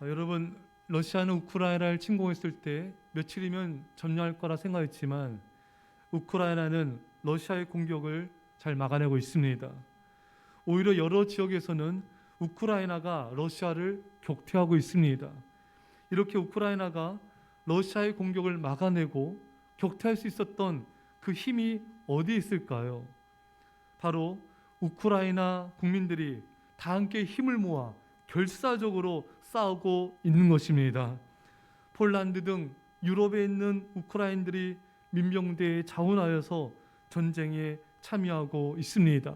아, 여러분 러시아는 우크라이나를 침공했을 때 며칠이면 점령할 거라 생각했지만 우크라이나는 러시아의 공격을 잘 막아내고 있습니다. 오히려 여러 지역에서는 우크라이나가 러시아를 격퇴하고 있습니다. 이렇게 우크라이나가 러시아의 공격을 막아내고 격퇴할 수 있었던 그 힘이 어디에 있을까요? 바로 우크라이나 국민들이 다 함께 힘을 모아 결사적으로 싸우고 있는 것입니다. 폴란드 등 유럽에 있는 우크라인들이 민병대에 자원하여서 전쟁에 참여하고 있습니다.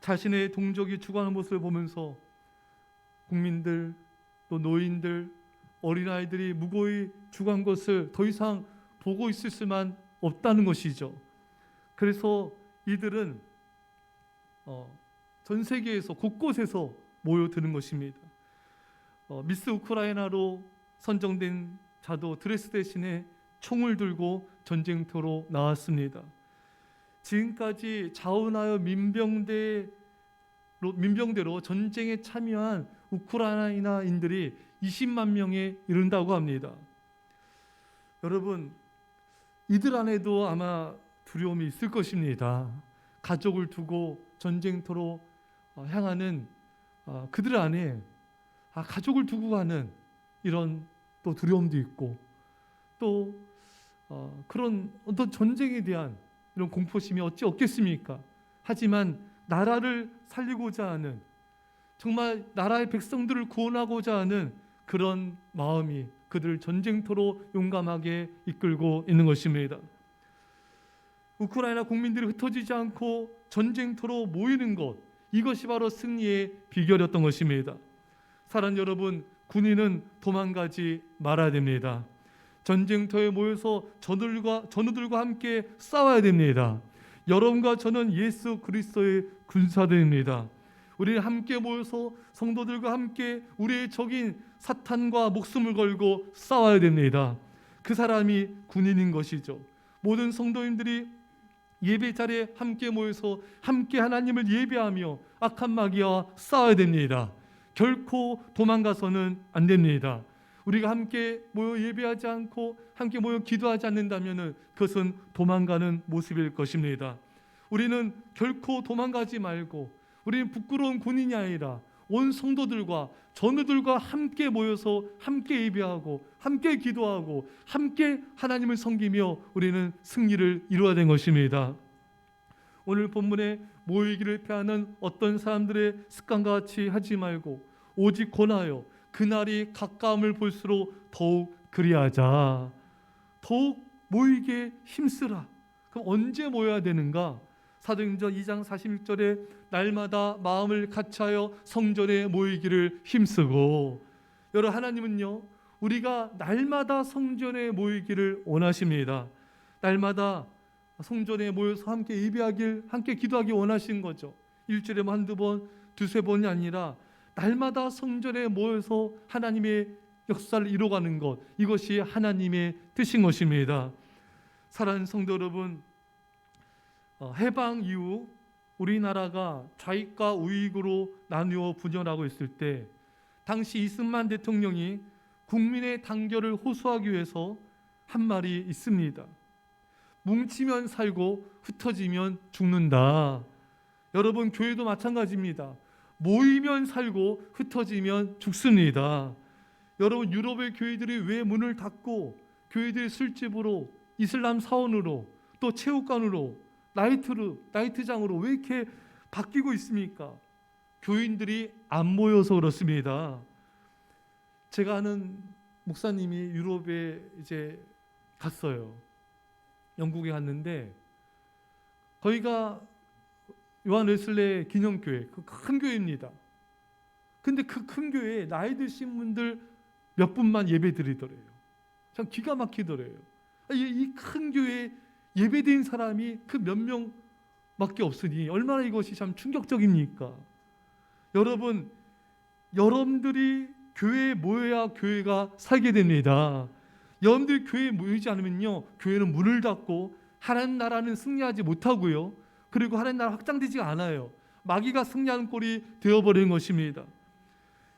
자신의 동족이 죽어가는 모습을 보면서 국민들 또 노인들 어린아이들이 무고히 죽은 것을 더 이상 보고 있을 수만 없다는 것이죠. 그래서 이들은 어, 전 세계에서 곳곳에서 모여드는 것입니다. 어, 미스 우크라이나로 선정된 자도 드레스 대신에 총을 들고 전쟁터로 나왔습니다. 지금까지 자원하여 민병대로 민병대로 전쟁에 참여한 우크라이나인들이 20만 명에 이른다고 합니다. 여러분 이들 안에도 아마 두려움이 있을 것입니다. 가족을 두고 전쟁터로 어, 향하는 어, 그들 안에 아, 가족을 두고 가는 이런 또 두려움도 있고 또 어, 그런 어떤 전쟁에 대한 이런 공포심이 어찌 없겠습니까? 하지만 나라를 살리고자 하는 정말 나라의 백성들을 구원하고자 하는 그런 마음이 그들을 전쟁터로 용감하게 이끌고 있는 것입니다. 우크라이나 국민들이 흩어지지 않고 전쟁터로 모이는 것 이것이 바로 승리의 비결이었던 것입니다. 사랑 여러분, 군인은 도망가지 말아야 됩니다. 전쟁터에 모여서 전우들과 전우들과 함께 싸워야 됩니다. 여러분과 저는 예수 그리스도의 군사들입니다. 우리는 함께 모여서 성도들과 함께 우리의 적인 사탄과 목숨을 걸고 싸워야 됩니다. 그 사람이 군인인 것이죠. 모든 성도님들이 예배 자리에 함께 모여서 함께 하나님을 예배하며 악한 마귀와 싸워야 됩니다. 결코 도망가서는 안 됩니다. 우리가 함께 모여 예배하지 않고 함께 모여 기도하지 않는다면 그것은 도망가는 모습일 것입니다. 우리는 결코 도망가지 말고 우리는 부끄러운 군인이 아니라 온 성도들과 전우들과 함께 모여서 함께 예배하고 함께 기도하고 함께 하나님을 섬기며 우리는 승리를 이루어야 된 것입니다. 오늘 본문에 모이기를 피하는 어떤 사람들의 습관과 같이 하지 말고 오직 권하여 그날이 가까움을 볼수록 더욱 그리하자. 더욱 모이게 힘쓰라. 그럼 언제 모여야 되는가? 사도행전 2장 46절에 날마다 마음을 같이하여 성전에 모이기를 힘쓰고 여러분 하나님은요 우리가 날마다 성전에 모이기를 원하십니다. 날마다 성전에 모여서 함께 예배하길 함께 기도하기 원하신 거죠. 일주일에 뭐 한두 번, 두세 번이 아니라 날마다 성전에 모여서 하나님의 역사를 이뤄가는 것 이것이 하나님의 뜻인 것입니다. 사랑하는 성도 여러분, 어, 해방 이후 우리나라가 좌익과 우익으로 나누어 분열하고 있을 때 당시 이승만 대통령이 국민의 단결을 호소하기 위해서 한 말이 있습니다. 뭉치면 살고 흩어지면 죽는다. 여러분 교회도 마찬가지입니다. 모이면 살고 흩어지면 죽습니다. 여러분 유럽의 교회들이 왜 문을 닫고 교회들이 술집으로 이슬람 사원으로 또 체육관으로 나이트로 나이트장으로 왜 이렇게 바뀌고 있습니까? 교인들이 안 모여서 그렇습니다. 제가 아는 목사님이 유럽에 이제 갔어요. 영국에 갔는데 거기가 요한 웨슬레 기념교회 그 큰 교회입니다. 근데 그 큰 교회에 나이 드신 분들 몇 분만 예배 드리더래요. 참 기가 막히더래요. 이 큰 교회에 예배 드린 사람이 그 몇 명밖에 없으니 얼마나 이것이 참 충격적입니까? 여러분, 여러분들이 교회에 모여야 교회가 살게 됩니다. 여러분들이 교회에 모이지 않으면요, 교회는 문을 닫고 하나님 나라는 승리하지 못하고요. 그리고 하나님 나라 확장되지가 않아요. 마귀가 승리하는 꼴이 되어버리는 것입니다.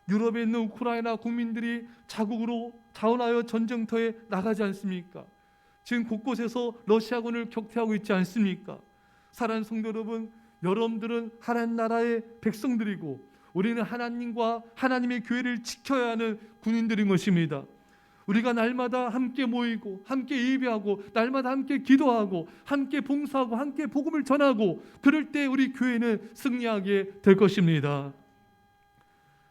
유럽에 있는 우크라이나 국민들이 자국으로 자원하여 전쟁터에 나가지 않습니까? 지금 곳곳에서 러시아군을 격퇴하고 있지 않습니까? 사랑하는 성도 여러분, 여러분들은 하나님 나라의 백성들이고 우리는 하나님과 하나님의 교회를 지켜야 하는 군인들인 것입니다. 우리가 날마다 함께 모이고 함께 예배하고 날마다 함께 기도하고 함께 봉사하고 함께 복음을 전하고 그럴 때 우리 교회는 승리하게 될 것입니다.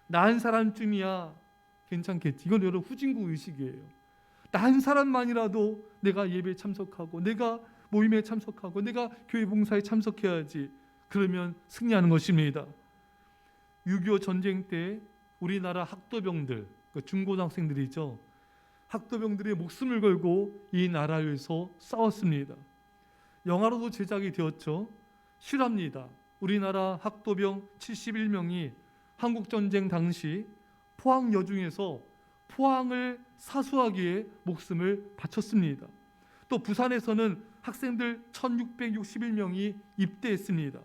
나 한 사람쯤이야 괜찮겠지. 이건 여러분 후진국 의식이에요. 나 한 사람만이라도 내가 예배에 참석하고 내가 모임에 참석하고 내가 교회 봉사에 참석해야지. 그러면 승리하는 것입니다. 6.25 전쟁 때 우리나라 학도병들, 그 중고등학생들이죠. 학도병들의 목숨을 걸고 이 나라를 위해서 싸웠습니다. 영화로도 제작이 되었죠. 실화입니다. 우리나라 학도병 71명이 한국 전쟁 당시 포항 여중에서 포항을 사수하기 위해 목숨을 바쳤습니다. 또 부산에서는 학생들 1661명이 입대했습니다.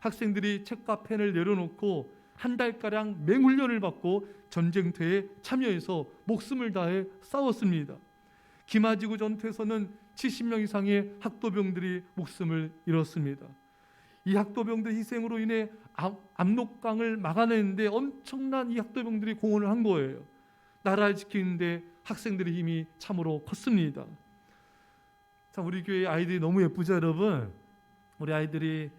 학생들이 책과 펜을 내려놓고 한 달가량 맹훈련을 받고 전쟁터에 참여해서 목숨을 다해 싸웠습니다. 김하지구 전투에서는 70명 이상의 학도병들이 목숨을 잃었습니다. 이 학도병들 희생으로 인해 압- 압록강을 막아내는데 엄청난 이 학도병들이 공헌을 한 거예요. 나라를 지키는데 학생들의 힘이 참으로 컸습니다. 참 우리 교회 아이들이 너무 예쁘죠, 여러분. 우리 아이들이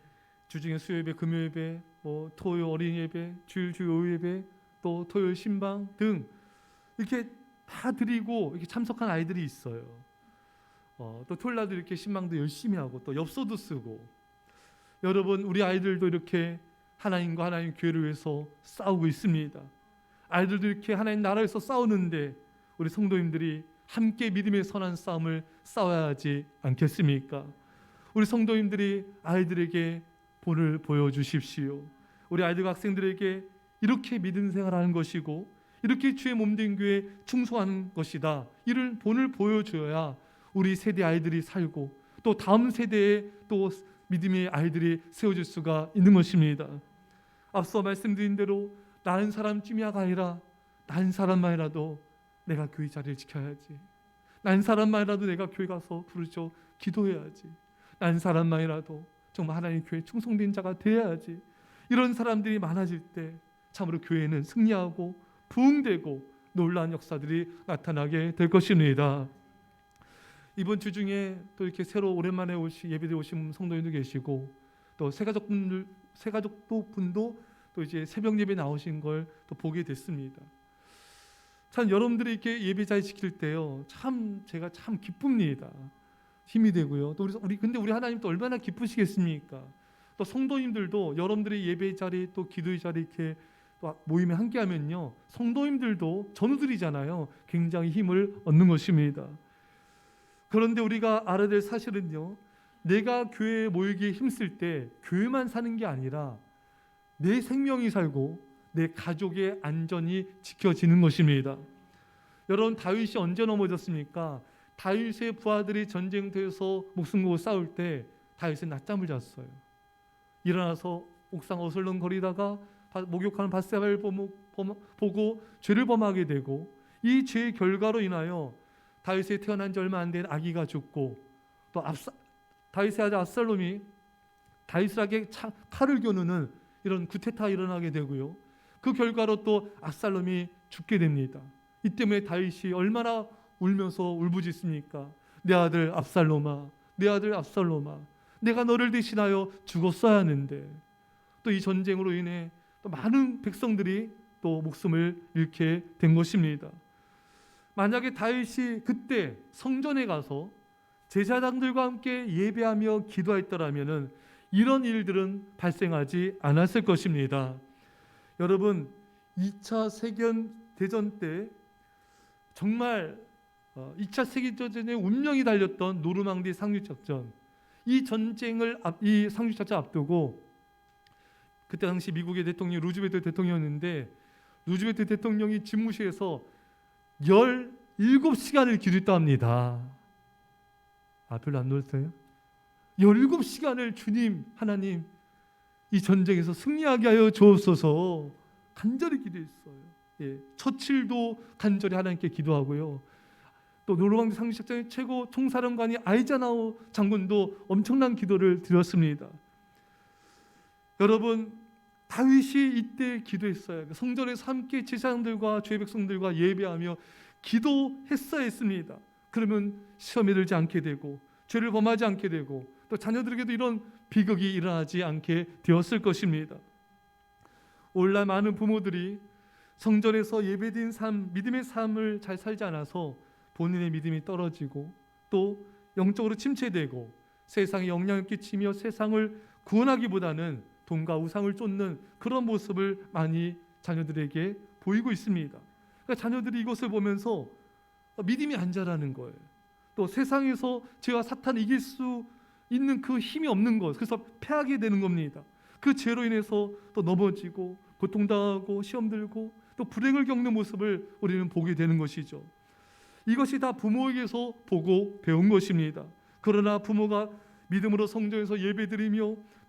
주중에 수요예배, 금요예배, 뭐 토요 어린이 예배, 주일 주요 예배, 또 토요일 신방 등 이렇게 다 드리고 이렇게 참석한 아이들이 있어요. 어, 또 토요일 날도 이렇게 신방도 열심히 하고 또 엽서도 쓰고 여러분 우리 아이들도 이렇게 하나님과 하나님 교회를 위해서 싸우고 있습니다. 아이들도 이렇게 하나님 나라에서 싸우는데 우리 성도님들이 함께 믿음의 선한 싸움을 싸워야 하지 않겠습니까? 우리 성도님들이 아이들에게 본을 보여주십시오. 우리 아이들과 학생들에게 이렇게 믿음 생활하는 것이고 이렇게 주의 몸된 교회 충성하는 것이다. 이를 본을 보여줘야 우리 세대 아이들이 살고 또 다음 세대에 또 믿음의 아이들이 세워질 수가 있는 것입니다. 앞서 말씀드린 대로 나는 사람쯤이야가 아니라 난 사람만이라도 내가 교회 자리를 지켜야지. 난 사람만이라도 내가 교회 가서 부르죠 기도해야지. 난 사람만이라도 정말 하나님 교회 충성된 자가 되어야지. 이런 사람들이 많아질 때 참으로 교회는 승리하고 부흥되고 놀라운 역사들이 나타나게 될 것입니다. 이번 주 중에 또 이렇게 새로 오랜만에 오시 예배에 오신 성도님도 계시고 또 새가족 분들 새가족도 분도 또 이제 새벽 예배 나오신 걸 또 보게 됐습니다. 참 여러분들이 이렇게 예배자에 지킬 때요 참 제가 참 기쁩니다. 힘이 되고요. 또 우리, 근데 우리 하나님 또 얼마나 기쁘시겠습니까? 또 성도님들도 여러분들의 예배 자리 또 기도의 자리 이렇게 또 모임에 함께하면요 성도님들도 전우들이잖아요. 굉장히 힘을 얻는 것입니다. 그런데 우리가 알아야 될 사실은요 내가 교회에 모이기에 힘쓸 때 교회만 사는 게 아니라 내 생명이 살고 내 가족의 안전이 지켜지는 것입니다. 여러분 다윗이 언제 넘어졌습니까? 다윗의 부하들이 전쟁터에서 목숨 걸고 싸울 때 다윗은 낮잠을 잤어요. 일어나서 옥상 어슬렁거리다가 바- 목욕하는 바세바를 보고 죄를 범하게 되고 이 죄의 결과로 인하여 다윗이 태어난 지 얼마 안 된 아기가 죽고 또 다윗의 아들 압살롬이 다윗에게 차- 칼을 겨누는 이런 구테타가 일어나게 되고요. 그 결과로 또 압살롬이 죽게 됩니다. 이 때문에 다윗이 얼마나 울면서 울부짖습니까? 내 아들 압살롬아, 내 아들 압살롬아, 내가 너를 대신하여 죽었어야 하는데 또 이 전쟁으로 인해 또 많은 백성들이 또 목숨을 잃게 된 것입니다. 만약에 다윗이 그때 성전에 가서 제사장들과 함께 예배하며 기도했더라면은 이런 일들은 발생하지 않았을 것입니다. 여러분 2차 세계 대전 때 정말 어, 2차 세계대전의 운명이 달렸던 노르망디 상륙작전 이 전쟁을 앞, 이 상륙작전 앞두고 그때 당시 미국의 대통령이 루즈벨트 대통령이었는데 루즈벨트 대통령이 집무실에서 17시간을 기도했다 합니다. 아 별로 안 놀랐어요? 17시간을 주님 하나님 이 전쟁에서 승리하게 하여 주옵소서 간절히 기도했어요. 예, 처칠도 간절히 하나님께 기도하고요. 또 노르망디 상식장의 최고 총사령관이 아이자나우 장군도 엄청난 기도를 드렸습니다. 여러분 다윗이 이때 기도했어요. 성전에서 함께 제사장들과 죄 백성들과 예배하며 기도했어야 했습니다. 그러면 시험에 들지 않게 되고 죄를 범하지 않게 되고 또 자녀들에게도 이런 비극이 일어나지 않게 되었을 것입니다. 오늘날 많은 부모들이 성전에서 예배드린 삶, 믿음의 삶을 잘 살지 않아서 본인의 믿음이 떨어지고 또 영적으로 침체되고 세상에 영향을 끼치며 세상을 구원하기보다는 돈과 우상을 쫓는 그런 모습을 많이 자녀들에게 보이고 있습니다. 그러니까 자녀들이 이것을 보면서 믿음이 안 자라는 거예요. 또 세상에서 죄와 사탄을 이길 수 있는 그 힘이 없는 것, 그래서 패하게 되는 겁니다. 그 죄로 인해서 또 넘어지고 고통당하고 시험 들고 또 불행을 겪는 모습을 우리는 보게 되는 것이죠. 이것이 다 부모에게서 보고 배운 것입니다. 그러나 부모가 믿음으로 성전에서 예배드리며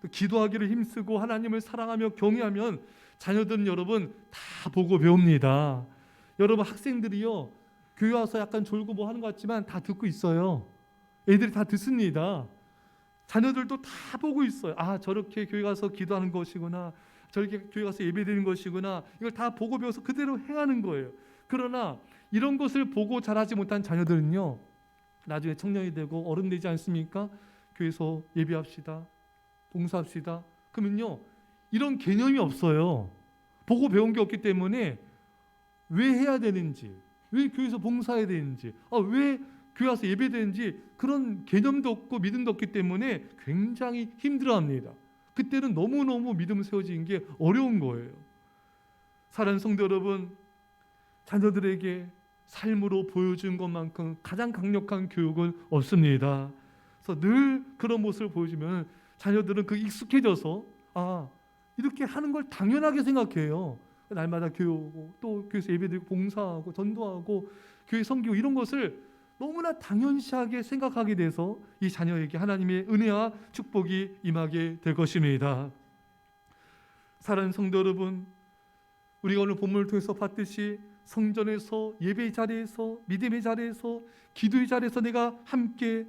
또 기도하기를 힘쓰고 하나님을 사랑하며 경외하면 자녀들은 여러분 다 보고 배웁니다. 여러분 학생들이요 교회 와서 약간 졸고 뭐 하는 것 같지만 다 듣고 있어요. 애들이 다 듣습니다. 자녀들도 다 보고 있어요. 아 저렇게 교회 가서 기도하는 것이구나. 저렇게 교회 가서 예배드리는 것이구나. 이걸 다 보고 배워서 그대로 행하는 거예요. 그러나 이런 것을 보고 자라지 못한 자녀들은요. 나중에 청년이 되고 어른 되지 않습니까? 교회에서 예배합시다. 봉사합시다. 그러면요. 이런 개념이 없어요. 보고 배운 게 없기 때문에 왜 해야 되는지, 왜 교회에서 봉사해야 되는지, 아, 왜 교회 와서 예배되는지 그런 개념도 없고 믿음도 없기 때문에 굉장히 힘들어합니다. 그때는 너무너무 믿음 세워지는 게 어려운 거예요. 사랑하는 성도 여러분, 자녀들에게 삶으로 보여준 것만큼 가장 강력한 교육은 없습니다. 그래서 늘 그런 모습을 보여주면 자녀들은 그 익숙해져서 아 이렇게 하는 걸 당연하게 생각해요. 날마다 교회 오고 또 교회에서 예배드리고 봉사하고 전도하고 교회 섬기고 이런 것을 너무나 당연시하게 생각하게 돼서 이 자녀에게 하나님의 은혜와 축복이 임하게 될 것입니다. 사랑하는 성도 여러분, 우리가 오늘 본문을 통해서 봤듯이 성전에서 예배 자리에서 믿음의 자리에서 기도의 자리에서 내가 함께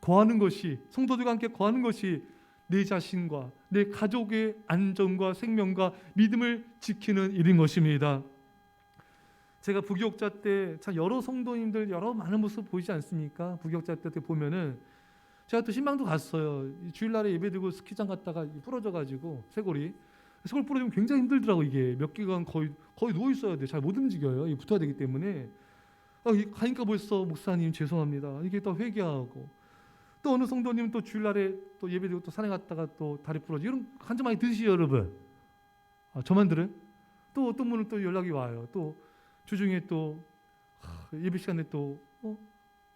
거하는 것이 성도들과 함께 거하는 것이 내 자신과 내 가족의 안전과 생명과 믿음을 지키는 일인 것입니다. 제가 부교육자 때 참 여러 성도님들 여러 많은 모습 보이지 않습니까? 부교육자 때 보면은 제가 또 신방도 갔어요. 이 주일날에 예배드리고 스키장 갔다가 부러져가지고 쇄골이 쇄골 부러지면 굉장히 힘들더라고 이게 몇 개간 거의 거의 누워 있어야 돼. 잘 못 움직여요. 이 붙어야 되기 때문에 아, 이 가니까 벌써 목사님 죄송합니다. 이게 또 회개하고 또 어느 성도님 또 주일날에 또 예배 드리고 또 산에 갔다가 또 다리 부러지 이런 한점 많이 드시죠 여러분. 아, 저만 들은? 또 어떤 분은 또 연락이 와요. 또 주중에 또 하, 예배 시간에 또 어?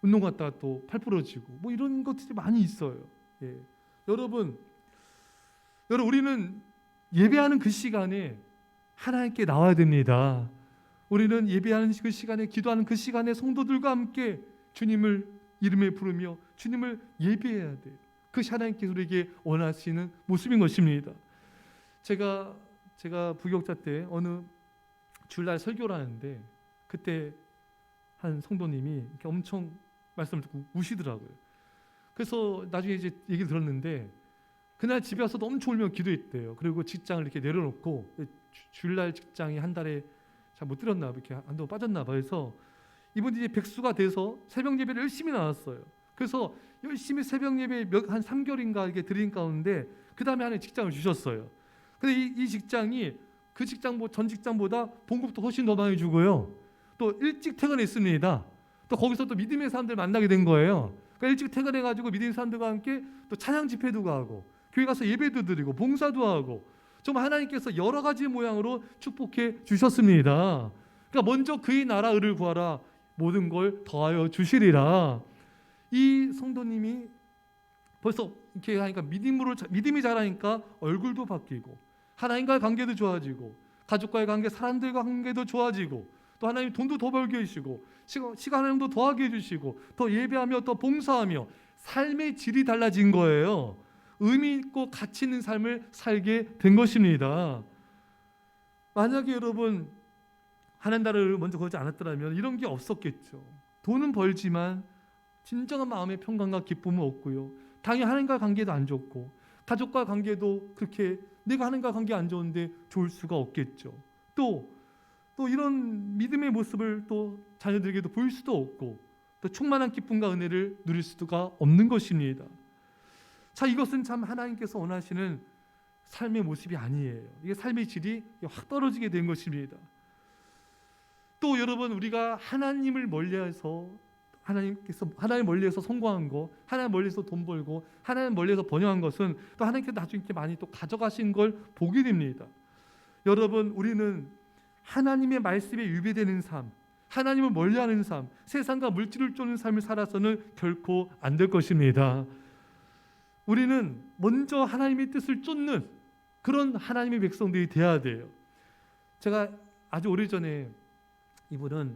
운동 갔다가 또 팔 부러지고 뭐 이런 것들이 많이 있어요. 예. 여러분, 여러분 우리는 예배하는 그 시간에 하나님께 나와야 됩니다. 우리는 예배하는 그 시간에 기도하는 그 시간에 성도들과 함께 주님을 이름에 부르며 주님을 예배해야 돼요. 그것이 하나님께서 우리에게 원하시는 모습인 것입니다. 제가 제가 부교육자 때 어느 주일날 설교를 하는데 그때 한 성도님이 엄청 말씀을 듣고 우시더라고요. 그래서 나중에 이제 얘기를 들었는데 그날 집에 와서도 엄청 울며 기도했대요. 그리고 직장을 이렇게 내려놓고 주- 주일날 직장이 한 달에 잘 못 들었나 봐 이렇게 한동 빠졌나 봐 그래서 이분이 이제 백수가 돼서 새벽 예배를 열심히 나왔어요. 그래서 열심히 새벽 예배 몇한 3개월인가 이게 드린 가운데 그 다음에 하나 직장을 주셨어요. 근데 이, 이 직장이 그 직장 뭐전 직장보다 봉급도 훨씬 더 많이 주고요. 또 일찍 퇴근했습니다. 또 거기서 또 믿음의 사람들 만나게 된 거예요. 그러니까 일찍 퇴근해가지고 믿음의 사람들과 함께 또 찬양 집회도 가고 교회 가서 예배도 드리고 봉사도 하고 정말 하나님께서 여러 가지 모양으로 축복해 주셨습니다. 그러니까 먼저 그의 나라 의를 구하라 모든 걸 더하여 주시리라. 이 성도님이 벌써 이렇게 하니까 믿음으로 자- 믿음이 자라니까 얼굴도 바뀌고 하나님과의 관계도 좋아지고 가족과의 관계, 사람들과 관계도 좋아지고 또 하나님 돈도 더 벌게 해주시고 시간, 하나님도 더하게 해주시고 더 예배하며 더 봉사하며 삶의 질이 달라진 거예요. 의미 있고 가치 있는 삶을 살게 된 것입니다. 만약에 여러분 하나님 나라를 먼저 거지 않았더라면 이런 게 없었겠죠. 돈은 벌지만 진정한 마음의 평강과 기쁨은 없고요. 당연히 하나님과 관계도 안 좋고 가족과 관계도 그렇게 내가 하나님과 관계 안 좋은데 좋을 수가 없겠죠. 또 또 이런 믿음의 모습을 또 자녀들에게도 보일 수도 없고 또 충만한 기쁨과 은혜를 누릴 수가 없는 것입니다. 자, 이것은 참 하나님께서 원하시는 삶의 모습이 아니에요. 이게 삶의 질이 확 떨어지게 된 것입니다. 또 여러분 우리가 하나님을 멀리해서 하나님께서 하나님 멀리해서 성공한 거, 하나님 멀리해서 돈 벌고, 하나님 멀리해서 번영한 것은 또 하나님께서 나중에 많이 또 가져가신 걸 보게 됩니다. 여러분 우리는 하나님의 말씀에 유배되는 삶, 하나님을 멀리하는 삶, 세상과 물질을 쫓는 삶을 살아서는 결코 안 될 것입니다. 우리는 먼저 하나님의 뜻을 쫓는 그런 하나님의 백성들이 돼야 돼요. 제가 아주 오래 전에 이분은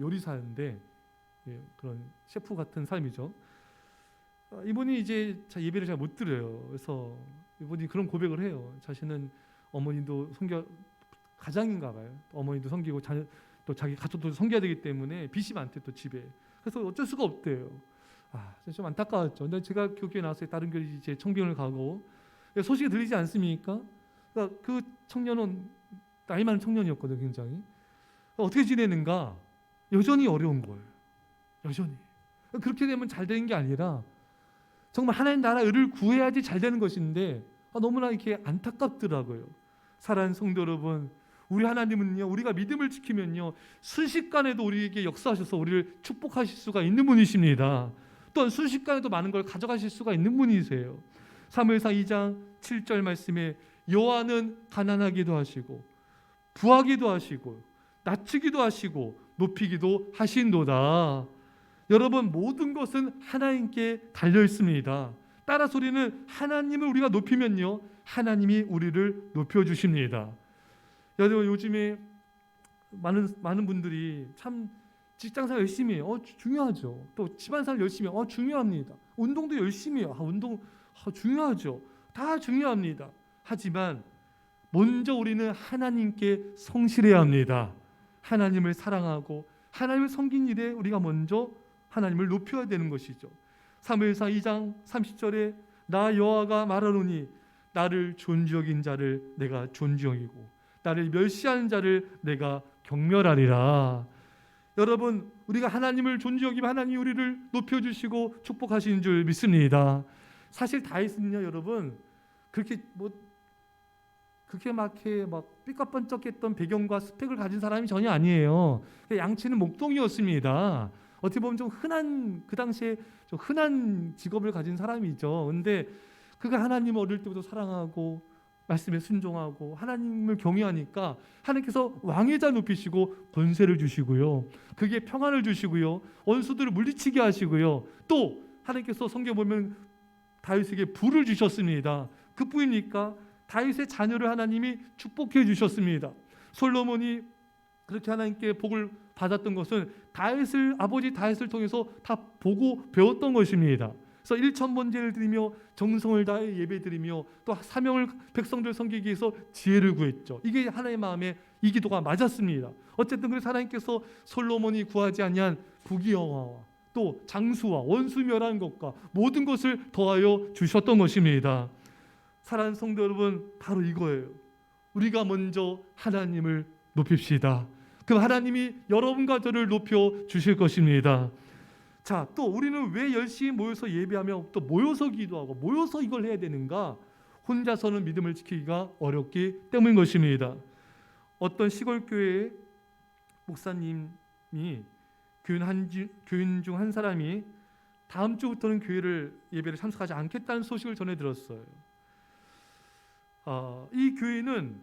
요리사인데 예, 그런 셰프 같은 삶이죠. 어, 이분이 이제 자, 예배를 잘 못 드려요. 그래서 이분이 그런 고백을 해요. 자신은 어머니도 섬겨 가장인가 봐요. 어머니도 섬기고 자녀 또 자기 가족도 섬겨야 되기 때문에 빚이 많대 또 집에. 그래서 어쩔 수가 없대요. 아, 좀 안타까웠죠. 근데 제가 교교에 나와서 다른 교회 이제 청빙을 가고 소식이 들리지 않습니까? 그러니까 그 청년은 나이 많은 청년이었거든요, 굉장히. 어떻게 지내는가? 여전히 어려운 거예요. 여전히. 그렇게 되면 잘 되는 게 아니라 정말 하나님 나라 의를 구해야지 잘 되는 것인데 아, 너무나 이렇게 안타깝더라고요. 사랑하는 성도 여러분, 우리 하나님은요, 우리가 믿음을 지키면요, 순식간에도 우리에게 역사하셔서 우리를 축복하실 수가 있는 분이십니다. 또한 순식간에도 많은 걸 가져가실 수가 있는 분이세요. 사무엘상 2장 7절 말씀에 여호와는 가난하기도 하시고 부하기도 하시고 낮추기도 하시고 높이기도 하신도다. 여러분 모든 것은 하나님께 달려 있습니다. 따라서 우리는 하나님을 우리가 높이면요 하나님이 우리를 높여 주십니다. 여러분 요즘에 많은 많은 분들이 참 직장생활 열심히 해요. 어, 주- 중요하죠. 또 집안생활 열심히 해요. 어, 중요합니다. 운동도 열심히 해요. 아, 운동 아, 중요하죠. 다 중요합니다. 하지만 먼저 우리는 하나님께 성실해야 합니다. 하나님을 사랑하고 하나님을 섬긴 일에 우리가 먼저 하나님을 높여야 되는 것이죠. 사무엘상 2장 30절에 나 여호와가 말하노니 나를 존귀 여긴 자를 내가 존귀 여기고 나를 멸시하는 자를 내가 경멸하리라. 여러분 우리가 하나님을 존귀 여기면 하나님이 우리를 높여 주시고 축복하시는 줄 믿습니다. 사실 다윗은요, 여러분 그렇게 뭐 그렇게 막해 막 삐까뻔쩍했던 배경과 스펙을 가진 사람이 전혀 아니에요. 양치는 목동이었습니다. 어떻게 보면 좀 흔한 그 당시에 좀 흔한 직업을 가진 사람이죠. 근데 그가 하나님 어릴 때부터 사랑하고 말씀에 순종하고 하나님을 경외하니까 하나님께서 왕의 자 높이시고 권세를 주시고요. 그게 평안을 주시고요. 원수들을 물리치게 하시고요. 또 하나님께서 성경 보면 다윗에게 불을 주셨습니다. 그뿐입니까? 다윗의 자녀를 하나님이 축복해 주셨습니다. 솔로몬이 그렇게 하나님께 복을 받았던 것은 다윗을 아버지 다윗을 통해서 다 보고 배웠던 것입니다. 그래서 일천 번제를 드리며 정성을 다해 예배드리며 또 사명을 백성들 섬기기 위해서 지혜를 구했죠. 이게 하나님의 마음에 이 기도가 맞았습니다. 어쨌든 그래서 하나님께서 솔로몬이 구하지 아니한 부귀영화와 또 장수와 원수 멸한 것과 모든 것을 더하여 주셨던 것입니다. 사랑하는 성도 여러분, 바로 이거예요. 우리가 먼저 하나님을 높입시다. 그 하나님이 여러분과 저를 높여 주실 것입니다. 자, 또 우리는 왜 열심히 모여서 예배하며 또 모여서 기도하고 모여서 이걸 해야 되는가? 혼자서는 믿음을 지키기가 어렵기 때문인 것입니다. 어떤 시골 교회 목사님이 교인 중 한 사람이 다음 주부터는 교회를 예배를 참석하지 않겠다는 소식을 전해 들었어요. 어, 이 교회는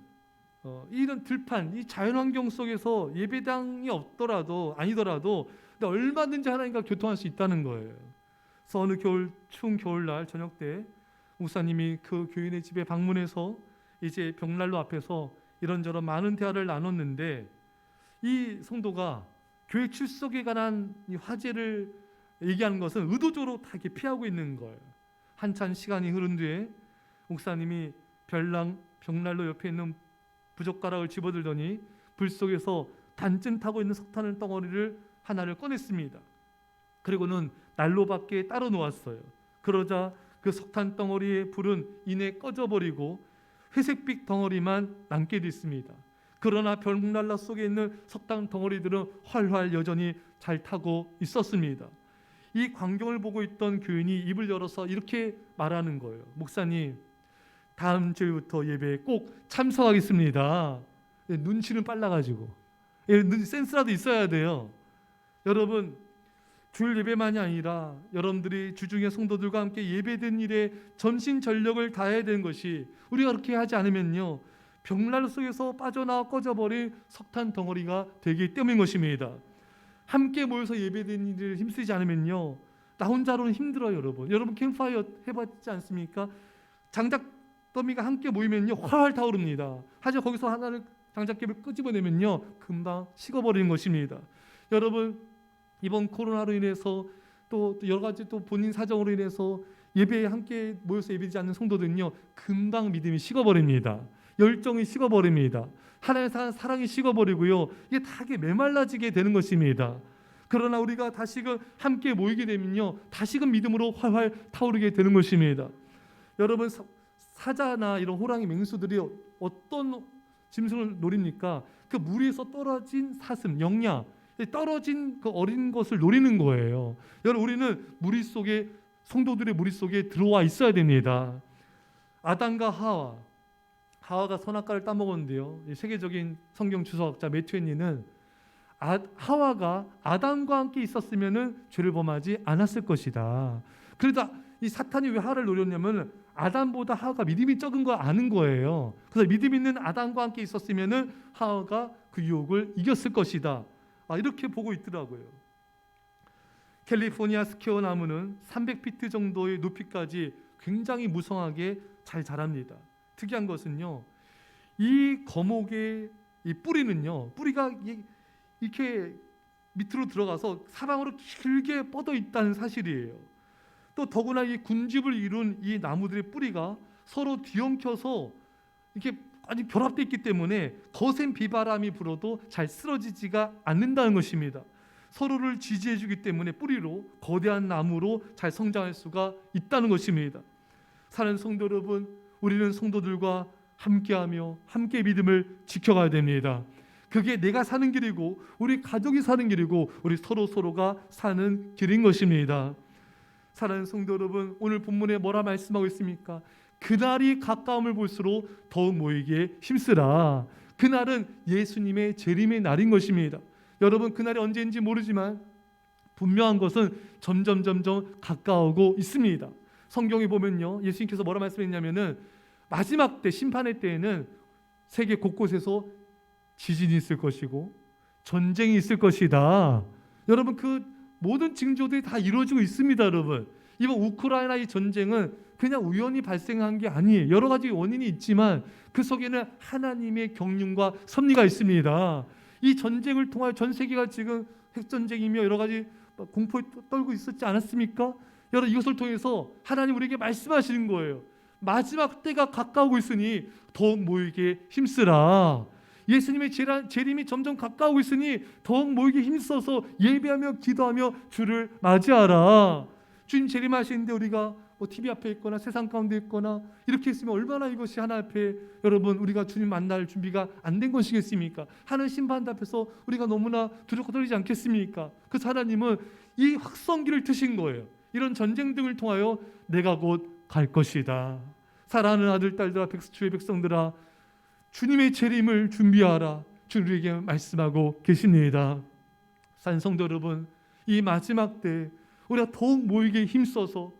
어, 이런 들판, 이 자연환경 속에서 예배당이 없더라도 아니더라도 근데 얼마든지 하나님과 교통할 수 있다는 거예요. 그래서 어느 겨울 추운 겨울날 저녁 때 목사님이 그 교인의 집에 방문해서 이제 벽난로 앞에서 이런저런 많은 대화를 나눴는데 이 성도가 교회 출석에 관한 이 화제를 얘기하는 것은 의도적으로 다 이렇게 피하고 있는 거예요. 한참 시간이 흐른 뒤에 목사님이 별랑 벽난로 옆에 있는 부젓가락을 집어들더니 불 속에서 단쯤 타고 있는 석탄 덩어리를 하나를 꺼냈습니다. 그리고는 난로 밖에 따로 놓았어요. 그러자 그 석탄 덩어리의 불은 이내 꺼져버리고 회색빛 덩어리만 남게 됐습니다. 그러나 벽난로 속에 있는 석탄 덩어리들은 활활 여전히 잘 타고 있었습니다. 이 광경을 보고 있던 교인이 입을 열어서 이렇게 말하는 거예요. 목사님, 다음 주부터 예배에 꼭 참석하겠습니다. 예, 눈치는 빨라가지고 예, 눈 센스라도 있어야 돼요. 여러분 주일 예배만이 아니라 여러분들이 주중에 성도들과 함께 예배된 일에 전신 전력을 다해야 되는 것이 우리가 그렇게 하지 않으면요 벽난로 속에서 빠져나와 꺼져버린 석탄 덩어리가 되기 때문인 것입니다. 함께 모여서 예배된 일을 힘쓰지 않으면요 나 혼자로는 힘들어요 여러분. 여러분 캠파이어 해봤지 않습니까? 장작 더미가 함께 모이면요 활활 타오릅니다. 하지만 거기서 하나를 장작개를 끄집어내면요 금방 식어버리는 것입니다. 여러분 이번 코로나로 인해서 또 여러 가지 또 본인 사정으로 인해서 예배에 함께 모여서 예배지 않는 성도들은요 금방 믿음이 식어버립니다. 열정이 식어버립니다. 하나님의 사- 사랑이 식어버리고요 이게 다 이게 메말라지게 되는 것입니다. 그러나 우리가 다시금 함께 모이게 되면요 다시금 믿음으로 활활 타오르게 되는 것입니다. 여러분 사- 사자나 이런 호랑이 맹수들이 어떤 짐승을 노립니까? 그 물에서 떨어진 사슴, 영양, 떨어진 그 어린 것을 노리는 거예요. 여러분 우리는 무리 속에 성도들의 무리 속에 들어와 있어야 됩니다. 아담과 하와, 하와가 선악과를 따먹었는데요. 이 세계적인 성경 주석학자 매튜엔니는 아, 하와가 아담과 함께 있었으면은 죄를 범하지 않았을 것이다. 그래도 이 사탄이 왜 하와를 노렸냐면 아담보다 하와가 믿음이 적은 거 아는 거예요. 그래서 믿음 있는 아담과 함께 있었으면은 하와가 그 유혹을 이겼을 것이다. 아, 이렇게 보고 있더라고요. 캘리포니아 스퀘어 나무는 300피트 정도의 높이까지 굉장히 무성하게 잘 자랍니다. 특이한 것은요, 이 거목의 이 뿌리는요, 뿌리가 이- 이렇게 밑으로 들어가서 사방으로 길게 뻗어 있다는 사실이에요. 또 더구나 이 군집을 이룬 이 나무들의 뿌리가 서로 뒤엉켜서 이렇게 아주 결합되어 있기 때문에 거센 비바람이 불어도 잘 쓰러지지가 않는다는 것입니다. 서로를 지지해 주기 때문에 뿌리로 거대한 나무로 잘 성장할 수가 있다는 것입니다. 사는 성도 여러분, 우리는 성도들과 함께하며 함께 믿음을 지켜가야 됩니다. 그게 내가 사는 길이고 우리 가족이 사는 길이고 우리 서로 서로가 사는 길인 것입니다. 사랑하는 성도 여러분, 오늘 본문에 뭐라 말씀하고 있습니까? 그날이 가까움을 볼수록 더욱 모이기에 힘쓰라. 그날은 예수님의 재림의 날인 것입니다. 여러분 그날이 언제인지 모르지만 분명한 것은 점점 점점 가까우고 있습니다. 성경에 보면요, 예수님께서 뭐라 말씀했냐면은 마지막 때 심판의 때에는 세계 곳곳에서 지진이 있을 것이고 전쟁이 있을 것이다. 여러분 그 모든 징조들이 다 이루어지고 있습니다, 여러분. 이번 우크라이나 이 전쟁은 그냥 우연히 발생한 게 아니에요. 여러 가지 원인이 있지만 그 속에는 하나님의 경륜과 섭리가 있습니다. 이 전쟁을 통하여 전 세계가 지금 핵전쟁이며 여러 가지 공포에 떨고 있었지 않았습니까? 여러분 이것을 통해서 하나님 우리에게 말씀하시는 거예요. 마지막 때가 가까우고 있으니 더욱 모이게 힘쓰라. 예수님의 재림이 점점 가까우고 있으니 더욱 모이게 힘써서 예배하며 기도하며 주를 맞이하라. 주님 재림하시는데 우리가 뭐 TV 앞에 있거나 세상 가운데 있거나 이렇게 있으면 얼마나 이것이 하나 앞에 여러분 우리가 주님 만날 준비가 안 된 것이겠습니까? 하늘 심판대 앞에서 우리가 너무나 두렵고 떨리지 않겠습니까? 그 하나님은 이 확성기를 트신 거예요. 이런 전쟁 등을 통하여 내가 곧 갈 것이다. 사랑하는 아들 딸들아 백수주의 백성들아 주님의 재림을 준비하라. 주 우리에게 말씀하고 계십니다. 산성도 여러분, 이 마지막 때 우리가 더욱 모이게 힘써서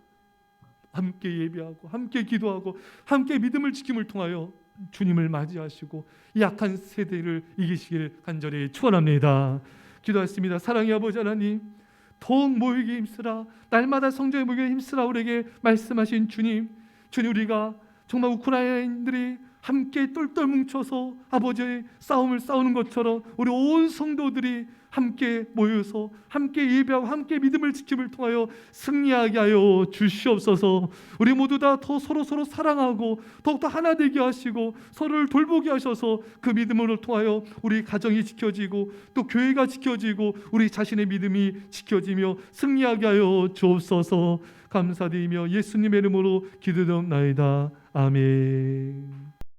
함께 예배하고 함께 기도하고 함께 믿음을 지킴을 통하여 주님을 맞이하시고 이 약한 세대를 이기시길 간절히 축원합니다. 기도했습니다. 사랑의 아버지 하나님, 더욱 모이게 힘쓰라. 날마다 성전에 모이게 힘쓰라. 우리에게 말씀하신 주님, 주님 우리가 정말 우크라이나인들이 함께 똘똘 뭉쳐서 아버지의 싸움을 싸우는 것처럼 우리 온 성도들이 함께 모여서 함께 예배하고 함께 믿음을 지킴을 통하여 승리하게 하여 주시옵소서. 우리 모두 다 더 서로 서로 사랑하고 더욱더 하나 되게 하시고 서로를 돌보게 하셔서 그 믿음을 통하여 우리 가정이 지켜지고 또 교회가 지켜지고 우리 자신의 믿음이 지켜지며 승리하게 하여 주옵소서. 감사드리며 예수님의 이름으로 기도드옵나이다. 아멘.